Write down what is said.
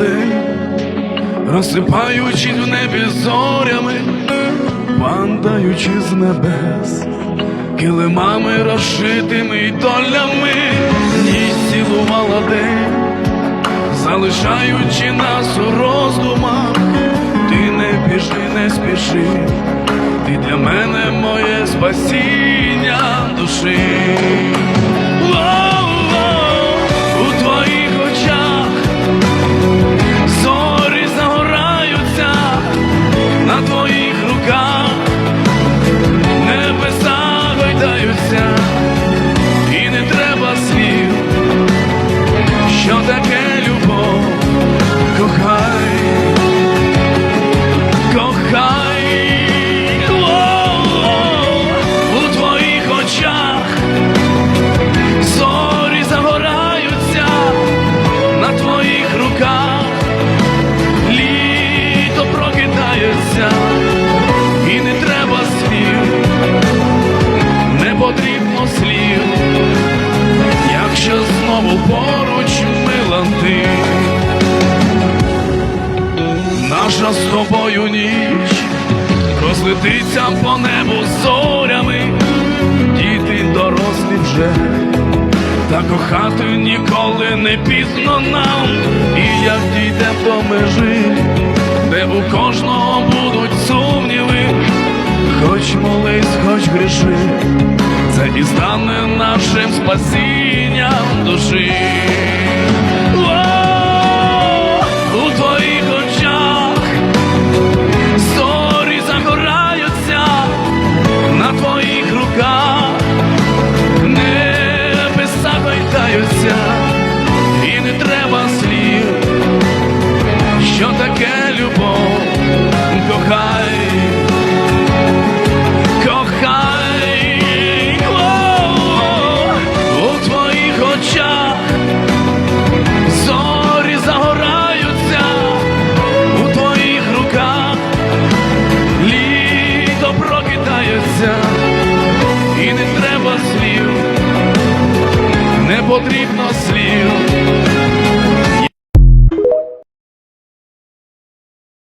день, розсипаючись в небі зорями, падаючи з небес, килимами розшитими й долями, ніч цілувала день, залишаючи нас у роздумах, ти не біжи, не спіши, ти для мене моє спасіння слів, якщо знову поруч мила ти, наша з тобою ніч розлетиться по небу зорями, діти дорослі вже. Та кохати ніколи не пізно нам, і як дійдем до межі, де у кожного будуть сумніви, хоч молись, хоч гріши, це і стане нашим спасінням душі. Твоїх руках небеса гойдаються, потрібно слів.